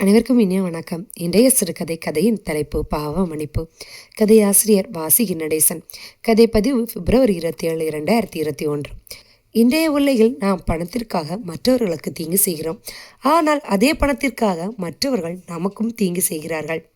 அனைவருக்கும் இனிய வணக்கம். இன்றைய சிறுகதை கதையின் தலைப்பு பாவ மன்னிப்பு. கதையாசிரியர் வாசிகி நடேசன் கதை பதிவு பிப்ரவரி இருபத்தி ஏழு இரண்டாயிரத்தி இருபத்தி ஒன்று இன்றைய உலகில் நாம் பணத்திற்காக மற்றவர்களுக்கு தீங்கு செய்கிறோம். ஆனால் அதே பணத்திற்காக மற்றவர்கள் நமக்கும் தீங்கு செய்கிறார்கள்.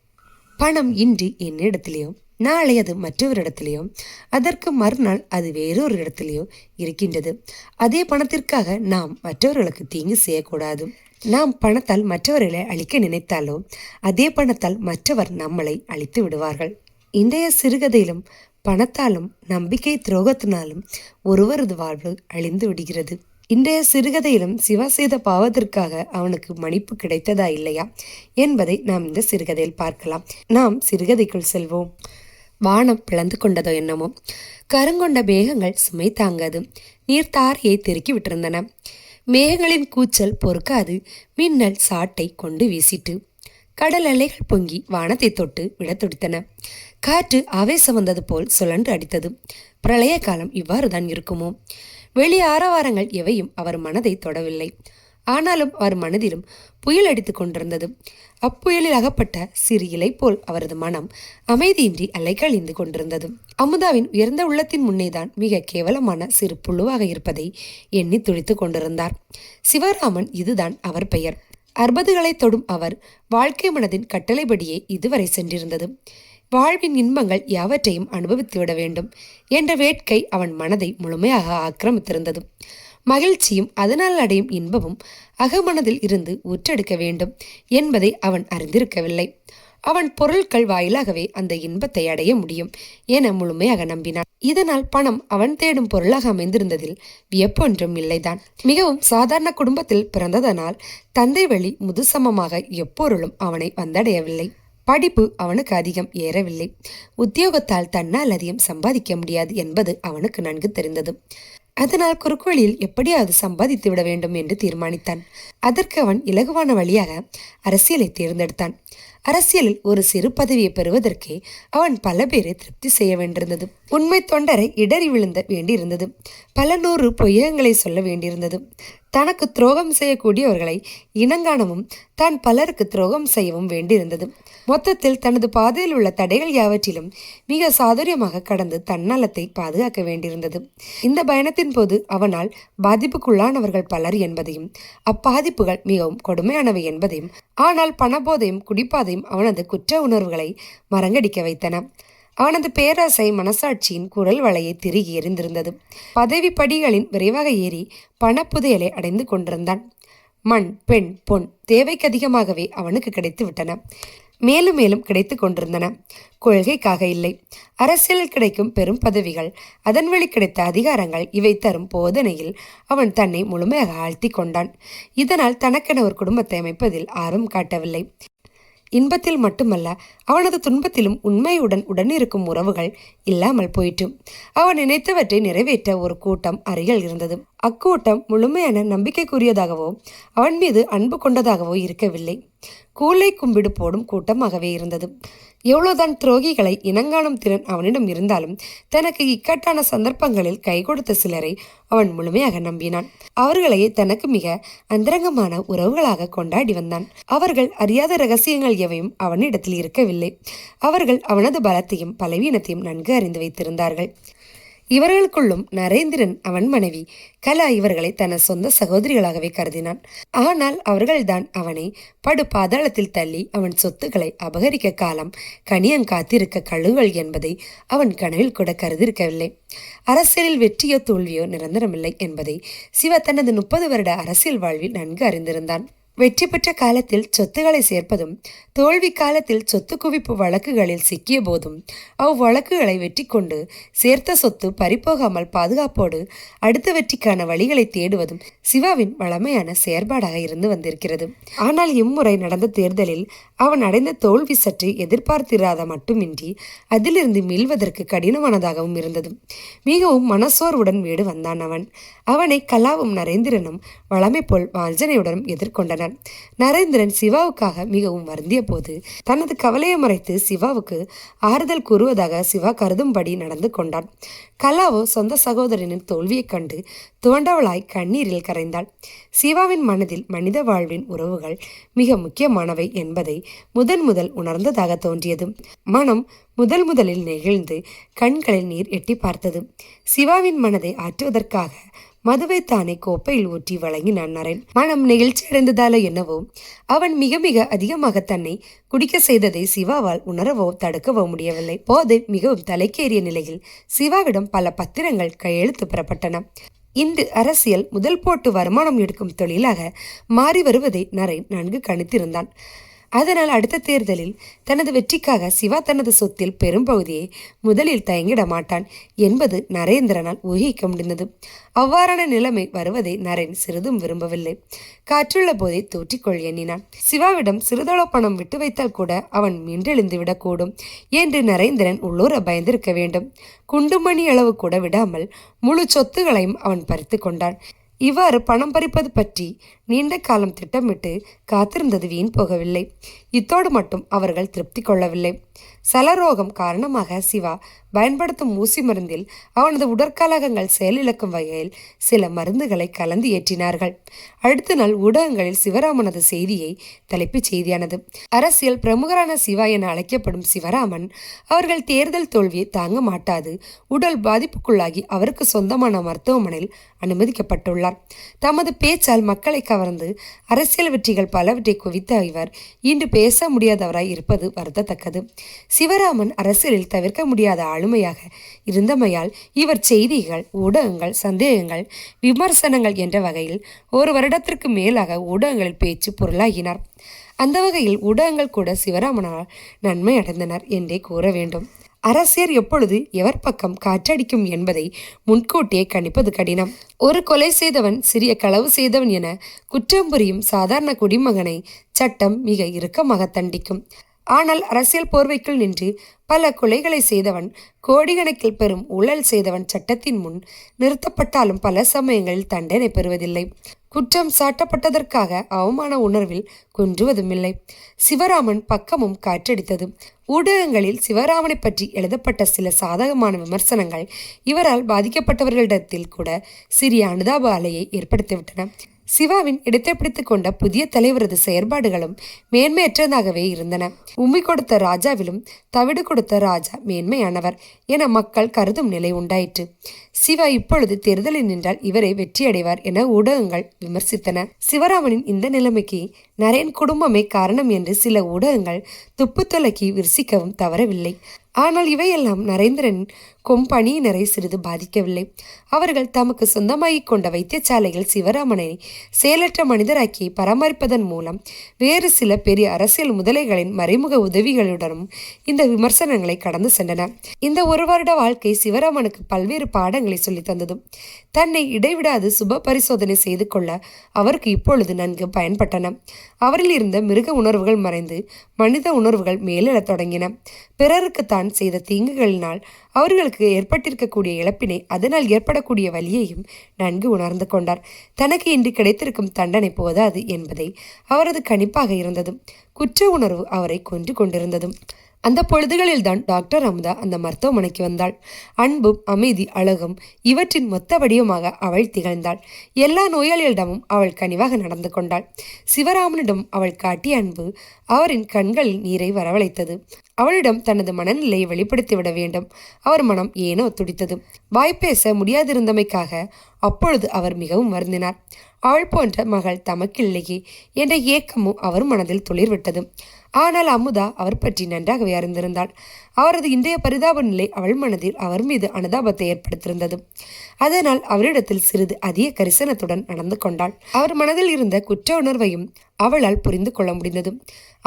பணம் இன்று என்னிடத்திலேயோ நாளை அது மற்றவரிடத்திலேயோ அதற்கு மறுநாள் அது வேறொரு இடத்திலேயோ இருக்கின்றது. அதே பணத்திற்காக நாம் மற்றவர்களுக்கு தீங்கு செய்யக்கூடாது. நாம் பணத்தால் மற்றவர்களை அழிக்க நினைத்தாலோ அதே பணத்தால் மற்றவர் நம்மளை அழித்து விடுவார்கள். இன்றைய சிறுகதையிலும் பணத்தாலும் நம்பிக்கை துரோகத்தினாலும் ஒருவரது வாழ்வு அழிந்து விடுகிறது. இன்றைய சிறுகதையிலும் சிவா செய்த பாவத்திற்காக அவனுக்கு மன்னிப்பு கிடைத்ததா இல்லையா என்பதை நாம் இந்த சிறுகதையில் பார்க்கலாம். நாம் சிறுகதைக்குள் செல்வோம். வானம் பிளந்து கொண்டதோ என்னமோ. கருங்கொண்ட மேகங்கள் சுமை தாங்காது. நீர் தாரையை தெருக்கி விட்டிருந்தன. மேகங்களின் கூச்சல் பொறுக்காது. மின்னல் சாட்டை கொண்டு வீசிட்டு கடல் அலைகள் பொங்கி வானத்தை தொட்டு விட துடித்தன காற்று ஆவேசம் வந்தது போல் சுழன்று அடித்தது. பிரளய காலம் இவ்வாறுதான் இருக்குமோ? வெளி ஆரவாரங்கள் எவையும் அவர் மனதை தொடவில்லை. ஆனாலும் அவர் மனதிலும் புயல் அடித்துக் கொண்டிருந்தது. அப்புயலில் அகப்பட்ட சிறு இலை போல் அவரது மனம் அமைதியின்றி அலைக்கழிந்து கொண்டிருந்தது. அமுதாவின் உயர்ந்த உள்ளத்தின் முன்னேதான் மிக கேவலமான சிறு புழுவாக இருப்பதை எண்ணி துடித்து கொண்டிருந்தார். சிவராமன் இதுதான் அவர் பெயர். அற்பதுகளை தொடும் அவர் வாழ்க்கை மனதின் கட்டளைப்படியே இதுவரை சென்றிருந்தது. வாழ்வின் இன்பங்கள் யாவற்றையும் அனுபவித்துவிட வேண்டும் என்ற வேட்கை அவன் மனதை முழுமையாக ஆக்கிரமித்திருந்தது. மகிழ்ச்சியும் அதனால் அடையும் இன்பமும் அகமனதில் இருந்து உற்றெடுக்க வேண்டும் என்பதை அவன் அறிந்திருக்கவில்லை. அவன் பொருட்கள் வாயிலாகவே அந்த இன்பத்தை அடைய முடியும் என முழுமையாக நம்பினான். இதனால் பணம் அவன் தேடும் பொருளாக அமைந்திருந்ததில் வியப்பொன்றும் இல்லைதான். மிகவும் சாதாரண குடும்பத்தில் பிறந்ததனால் தந்தை வழி முதுசமமாக எப்பொருளும் அவனை வந்தடையவில்லை. படிப்பு அவனுக்கு அதிகம் ஏறவில்லை. உத்தியோகத்தால் தன்னால் அதிகம் சம்பாதிக்க முடியாது என்பது அவனுக்கு நன்கு தெரிந்தது. அதனால் குறுக்குவழியில் எப்படியாவது சம்பாதித்து விட வேண்டும் என்று தீர்மானித்தான். அதற்கு அவன் இலகுவான வழியாக அரசியலை தேர்ந்தெடுத்தான். அரசியலில் ஒரு சிறு பதவியை பெறுவதற்கே அவன் பல பேரை திருப்தி செய்ய வேண்டியிருந்தது. உண்மை தொண்டரை இடறி விழுந்த வேண்டியிருந்தது. பல நூறு பொய்யகங்களை சொல்ல வேண்டியிருந்தது. தனக்கு துரோகம் செய்யக்கூடியவர்களை இனங்காணவும் தான் பலருக்கு துரோகம் செய்யவும் வேண்டியிருந்தது. மொத்தத்தில் தனது பாதையில் உள்ள தடைகள் யாவற்றிலும் மிக சாதுரியமாக கடந்து தன்னலத்தை பாதுகாக்க வேண்டியிருந்தது. இந்த பயணத்தின் போது அவனால் பாதிப்புக்குள்ளானவர்கள் பலர் என்பதையும் அப்பாதிப்புகள் மிகவும் கொடுமையானவை என்பதையும் ஆனால் பணபோதையும் குடிப்பாதையும் அவனது குற்ற உணர்வுகளை மரங்கடிக்க வைத்தன. அவனது பேராசை மனசாட்சியின் குரல் வலையை திருகி எறிந்திருந்தது பதவி படிகளின் விரைவாக ஏறி பணப்புதையலை அடைந்து கொண்டிருந்தான். மண் பெண் பொன் தேவைக்கு அதிகமாகவே அவனுக்கு கிடைத்து விட்டன மேலும் மேலும் கிடைத்து கொண்டிருந்தன. கொள்கைக்காக இல்லை. அரசியலில் கிடைக்கும் பெரும் பதவிகள் அதன் வழி கிடைத்த அதிகாரங்கள் இவை தரும் போதனையில் அவன் தன்னை முழுமையாக ஆழ்த்தி கொண்டான். இதனால் தனக்கென ஒரு குடும்பத்தை அமைப்பதில் ஆர்வம் காட்டவில்லை. இன்பத்தில் மட்டுமல்ல அவனது துன்பத்திலும் உண்மையுடன் உடனிருக்கும் உறவுகள் இல்லாமல் போயிற்று. அவன் நினைத்தவற்றை நிறைவேற்ற ஒரு கூட்டம் அருகில் இருந்தது. அக்கூட்டம் முழுமையான நம்பிக்கைக்குரியதாகவோ அவன் மீது அன்பு கொண்டதாகவோ இருக்கவில்லை. கூலை கும்பிடு போடும் கூட்டமாகவே இருந்தது. எவ்வளவுதான் துரோகிகளை இனங்காணும் திறன் அவனிடம் இருந்தாலும் தனக்கு இக்கட்டான சந்தர்ப்பங்களில் கை கொடுத்த சிலரை அவன் முழுமையாக நம்பினான். அவர்களையே தனக்கு மிக அந்தரங்கமான உறவுகளாக கொண்டாடி வந்தான். அவர்கள் அறியாத ரகசியங்கள் எவையும் அவனிடத்தில் இருக்கவில்லை. அவர்கள் அவனது பலத்தையும் பலவீனத்தையும் நன்கு அறிந்து வைத்திருந்தார்கள். இவர்களுக்குள்ளும் நரேந்திரன் அவன் மனைவி. கலா இவர்களை தன சொந்த சகோதரிகளாகவே கருதினான். ஆனால் அவர்கள்தான் அவனை படு பாதாளத்தில் தள்ளி அவன் சொத்துக்களை அபகரிக்க காலம் கனியம் காத்திருக்க கழுவுகள் என்பதை அவன் கனவில் கூட கருதிருக்கவில்லை அரசியலில் வெற்றியோ தோல்வியோ நிரந்தரமில்லை என்பதை சிவா தனது முப்பது வருட அரசியல் வாழ்வில் நன்கு அறிந்திருந்தான். வெற்றி பெற்ற காலத்தில் சொத்துக்களை சேர்ப்பதும் தோல்வி காலத்தில் சொத்து குவிப்பு வழக்குகளில் சிக்கிய போதும் அவ்வழக்குகளை வெற்றி கொண்டு சேர்த்த சொத்து பறிப்போகாமல் பாதுகாப்போடு அடுத்த வெற்றிக்கான வழிகளை தேடுவதும் சிவாவின் வளமையான செயற்பாடாக இருந்து வந்திருக்கிறது. ஆனால் இம்முறை நடந்த தேர்தலில் அவன் அடைந்த தோல்வி சற்று எதிர்பார்த்திராத மட்டுமின்றி அதிலிருந்து மீள்வதற்கு கடினமானதாகவும் இருந்தது. மிகவும் மனசோர்வுடன் வீடு வந்தான் அவன். அவனை கலாவும் நரேந்திரனும் வளமை போல் வாஞ்சனையுடனும் எதிர்கொண்டனர். கொண்டனர் நரேந்திரன் சிவாவுக்காக மிகவும் வருந்திய போது தனது கவலையை மறைத்து சிவாவுக்கு ஆறுதல் கூறுவதாக சிவா கருதும்படி நடந்து கொண்டான். கலாவோ சொந்த சகோதரனின் தோல்வியைக் கண்டு துவண்டவளாய் கண்ணீரில் கரைந்தாள். சிவாவின் மனதில் மனித வாழ்வின் உறவுகள் மிக முக்கியமானவை என்பதை முதன் முதல் உணர்ந்ததாக தோன்றியது. மனம் முதல் முதலில் நெகிழ்ந்து கண்களில் நீர் எட்டி பார்த்தது. சிவாவின் மனதை ஆற்றுவதற்காக மதுவை தானே கோப்பையில் ஊற்றி வழங்கினான் நரேன். மனம் நெகிழ்ச்சி அடைந்ததால என்னவோ அவன் மிக மிக அதிகமாக தன்னை குடிக்க செய்ததை சிவாவால் உணரவோ தடுக்கவோ முடியவில்லை. போது மிகவும் தலைக்கேறிய நிலையில் சிவாவிடம் பல பத்திரங்கள் கையெழுத்து பெறப்பட்டன. இன்று அரசியல் முதல் போட்டு வருமானம் எடுக்கும் தொழிலாக மாறி வருவதை நரேன் நன்கு கணித்திருந்தான். அதனால் அடுத்த தேர்தலில் தனது வெற்றிக்காக சிவா தனது சொத்தில் பெரும்பகுதியை முதலில் தயங்கிட மாட்டான் என்பது நரேந்திரனால் ஊகிக்க முடிந்தது. அவ்வாறான நிலைமை வருவதை நரேன் சிறிதும் விரும்பவில்லை. காற்றுள்ள போதை தூற்றிக்கொள் எண்ணினான். சிவாவிடம் சிறிதளவு பணம் விட்டு வைத்தால் கூட அவன் மீண்டெழுந்து விடக்கூடும் என்று நரேந்திரன் உள்ளூர பயந்திருக்க வேண்டும். குண்டுமணி அளவு கூட விடாமல் முழு சொத்துகளையும் அவன் பறித்து கொண்டான். இவ்வாறு பணம் பறிப்பது பற்றி நீண்ட காலம் திட்டமிட்டு காத்திருந்தது வீண் போகவில்லை. இத்தோடு மட்டும் அவர்கள் திருப்தி கொள்ளவில்லை. சலரோகம் காரணமாக சிவா பயன்படுத்தும் ஊசி மருந்தில் அவனது உடற்கலகங்கள் செயலிழக்கும் வகையில் சில மருந்துகளை கலந்து ஏற்றினார்கள். அடுத்த நாள் ஊடகங்களில் சிவராமனது செய்தியை தலைப்புச் செய்தியானது. அரசியல் பிரமுகரான சிவா என அழைக்கப்படும் சிவராமன் அவர்கள் தேர்தல் தோல்வியை தாங்க மாட்டாது. உடல் பாதிப்புக்குள்ளாகி அவருக்கு சொந்தமான மருத்துவமனையில் அனுமதிக்கப்பட்டுள்ளார். தமது பேச்சால் மக்களை கவர்ந்து அரசியல் வெற்றிகள் பலவற்றை குவித்த இவர் இன்று பேச முடியாதவராய் இருப்பது வருத்தத்தக்கது. சிவராமன் அரசியலில் தவிர்க்க முடியாத ஆளுமையாக இருந்தமையால் இவர் செய்திகள் ஊடகங்கள் சந்தேகங்கள் விமர்சனங்கள் என்ற வகையில் ஒரு வருடத்திற்கு மேலாக ஊடகங்களில் பேச்சு பொருளாகினார். அந்த வகையில் ஊடகங்கள் கூட சிவராமனால் நன்மை அடைந்தனர் என்றே கூற வேண்டும். அரசியர் எப்பொழுது எவர் பக்கம் காற்றடிக்கும் என்பதை முன்கூட்டியே கணிப்பது கடினம். ஒரு கொலை செய்தவன் சிறிய களவு செய்தவன் என குற்றம் புரியும் சாதாரண குடிமகனை சட்டம் மிக இறுக்கமாக தண்டிக்கும். ஆனால் அரசியல் போர்வைக்குள் நின்று பல கொலைகளை செய்தவன் கோடிக்கணக்கில் பெறும் ஊழல் செய்தவன் சட்டத்தின் முன் நிறுத்தப்பட்டாலும் பல சமயங்களில் தண்டனை பெறுவதில்லை. குற்றம் சாட்டப்பட்டதற்காக அவமான உணர்வில் குன்றுவதுமில்லை. சிவராமன் பக்கமும் காற்றடித்தது. ஊடகங்களில் சிவராமனை பற்றி எழுதப்பட்ட சில சாதகமான விமர்சனங்கள் இவரால் பாதிக்கப்பட்டவர்களிடத்தில் கூட சிறிய அனுதாப அலையை ஏற்படுத்திவிட்டன. சிவாவின் இடத்தை பிடித்துக் கொண்ட புதிய தலைவரது செயற்பாடுகளும் மேன்மையற்றதாகவே இருந்தன. உம்மி கொடுத்த ராஜாவிலும் தவிடு கொடுத்த ராஜா மேன்மையானவர் என மக்கள் கருதும் நிலை உண்டாயிற்று. சிவா இப்பொழுது தேர்தலில் நின்றால் இவரை வெற்றியடைவார் என ஊடகங்கள் விமர்சித்தன. சிவராமனின் இந்த நிலைமைக்கு நரேன் குடும்பமே காரணம் என்று சில ஊடகங்கள் துப்பு துலக்கி விரிசிக்கவும் தவறவில்லை. ஆனால் இவையெல்லாம் நரேந்திரன் கொம்பணியினரை சிறிது பாதிக்கவில்லை. அவர்கள் தமக்கு சொந்தமாகிக் கொண்ட வைத்தியசாலையில் சிவராமனை செயலற்ற மனிதராக்கி பராமரிப்பதன் மூலம் வேறு சில பெரிய அரசியல் முதலைகளின் மறைமுக உதவிகளுடனும் இந்த விமர்சனங்களை கடந்து சென்றன இந்த ஒரு வருட வாழ்க்கை சிவராமனுக்கு பல்வேறு பாடங்களை சொல்லித் தந்ததும் தன்னை இடைவிடாது சுப பரிசோதனை செய்து கொள்ள அவருக்கு இப்பொழுது நன்கு பயன்பட்டன. அவரில் இருந்த மிருக உணர்வுகள் மறைந்து மனித உணர்வுகள் மேலிடத் தொடங்கின. பிறருக்கு தான் செய்த தீங்குகளினால் அவர்களுக்கு ஏற்பட்டிருக்கக்கூடிய இழப்பினை அதனால் ஏற்படக்கூடிய வலியையும் நன்கு உணர்ந்து கொண்டார். தனக்கு இன்று கிடைத்திருக்கும் தண்டனை போதாது என்பதை அவரது கணிப்பாக இருந்ததும் குற்ற உணர்வு அவரை கொன்று கொண்டிருந்ததும். அந்த பொழுதுகளில்தான் டாக்டர் அமுதா அந்த மருத்துவமனைக்கு வந்தாள். அன்பும் அமைதி அழகும் இவற்றின் மொத்த வடிவமாக அவள் திகழ்ந்தாள். எல்லா நோயாளிகளிடமும் அவள் கனிவாக நடந்து கொண்டாள். சிவராமனிடம் அவள் காட்டிய அன்பு அவரின் கண்களில் நீரை வரவழைத்தது. அவளிடம் தனது மனநிலையை வெளிப்படுத்திவிட வேண்டும். அவர் மனம் ஏனோ துடித்தது. வாய் பேச முடியாதிருந்தமைக்காக அப்பொழுது அவர் மிகவும் வருந்தினார். அவள் போன்ற மகள் தமக்கில்லையே என்ற ஏக்கமும் அவர் மனதில் துளிர்விட்டது. ஆனால் அமுதா அவர் பற்றி நன்றாகவே அறிந்திருந்தாள். அவரது இன்றைய பரிதாப நிலை அவள் மனதில் அவர் மீது அனுதாபத்தை ஏற்படுத்தியிருந்தது. அதனால் அவரிடத்தில் சிறிது அதிக கரிசனத்துடன் நடந்து கொண்டாள். அவர் மனதில் இருந்த குற்ற உணர்வையும் அவளால் புரிந்து கொள்ள முடிந்தது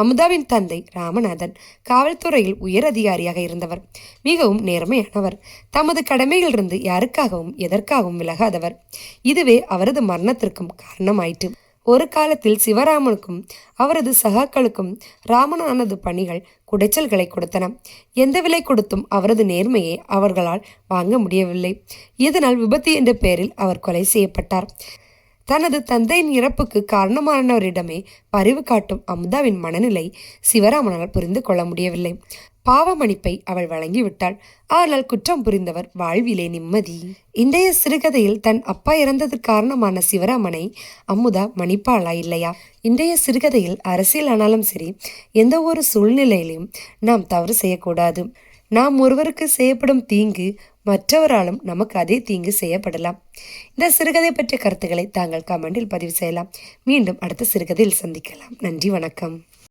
அமுதாவின் தந்தை ராமநாதன் காவல்துறையில் உயர் அதிகாரியாக இருந்தவர். மிகவும் நேர்மையானவர். தமது கடமையிலிருந்து யாருக்காகவும் எதற்காகவும் விலகாதவர். இதுவே அவரது மரணத்திற்கும் காரணமாயிற்று. ஒரு காலத்தில் சிவராமனுக்கும் அவரது சகாக்களுக்கும் ராமனானது பணிகள் குடைச்சல்களை கொடுத்தன. எந்த விலை கொடுத்தும் அவரது நேர்மையை அவர்களால் வாங்க முடியவில்லை. இதனால் விபத்து என்ற பெயரில் அவர் கொலை செய்யப்பட்டார். தனது தந்தையின் இறப்புக்கு காரணமானவரிடமே பரிவு காட்டும் அமுதாவின் மனநிலை சிவராமனால் புரிந்து கொள்ள முடியவில்லை. பாவமணிப்பை அவள் வழங்கிவிட்டாள். ஆனால் குற்றம் புரிந்தவர் வாழ்விலே நிம்மதி. இன்றைய சிறுகதையில் தன் அப்பா இறந்ததற்கு காரணமான சிவராமனை அமுதா மணிப்பாளா இல்லையா? இன்றைய சிறுகதையில் அரசியல் ஆனாலும் சரி எந்த ஒரு சூழ்நிலையிலும் நாம் தவறு செய்யக்கூடாது. நாம் ஒருவருக்கு செய்யப்படும் தீங்கு மற்றவராலும் நமக்கு அதே தீங்கு செய்யப்படலாம். இந்த சிறுகதை பற்றிய கருத்துக்களை தாங்கள் கமெண்டில் பதிவு செய்யலாம். மீண்டும் அடுத்த சிறுகதையில் சந்திக்கலாம். நன்றி வணக்கம்.